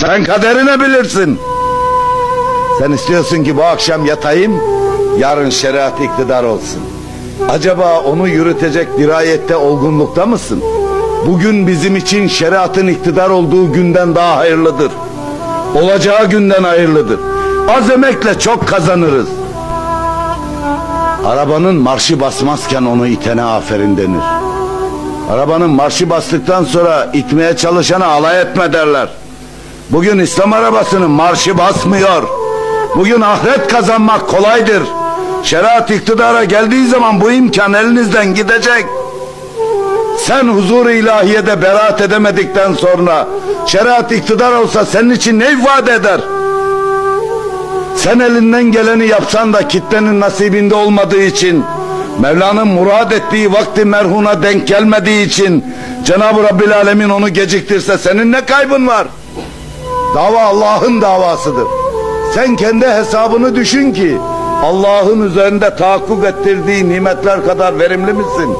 Sen kaderini bilirsin. Sen istiyorsun ki bu akşam yatayım, yarın şeriat iktidar olsun. Acaba onu yürütecek dirayette, olgunlukta mısın? Bugün bizim için şeriatın iktidar olduğu günden daha hayırlıdır. Olacağı günden hayırlıdır. Az emekle çok kazanırız. Arabanın marşı basmazken onu itene aferin denir. Arabanın marşı bastıktan sonra itmeye çalışana alay etme derler. Bugün İslam arabasının marşı basmıyor. Bugün ahiret kazanmak kolaydır. Şeriat iktidara geldiği zaman bu imkan elinizden gidecek. Sen huzur-u ilahiyede beraat edemedikten sonra şeriat iktidar olsa senin için ne ifade eder? Sen elinden geleni yapsan da kitlenin nasibinde olmadığı için Mevla'nın murad ettiği vakti merhuna denk gelmediği için Cenab-ı Rabbil Alemin onu geciktirse senin ne kaybın var? Dava Allah'ın davasıdır. Sen kendi hesabını düşün ki Allah'ın üzerinde tahakkuk ettirdiği nimetler kadar verimli misin?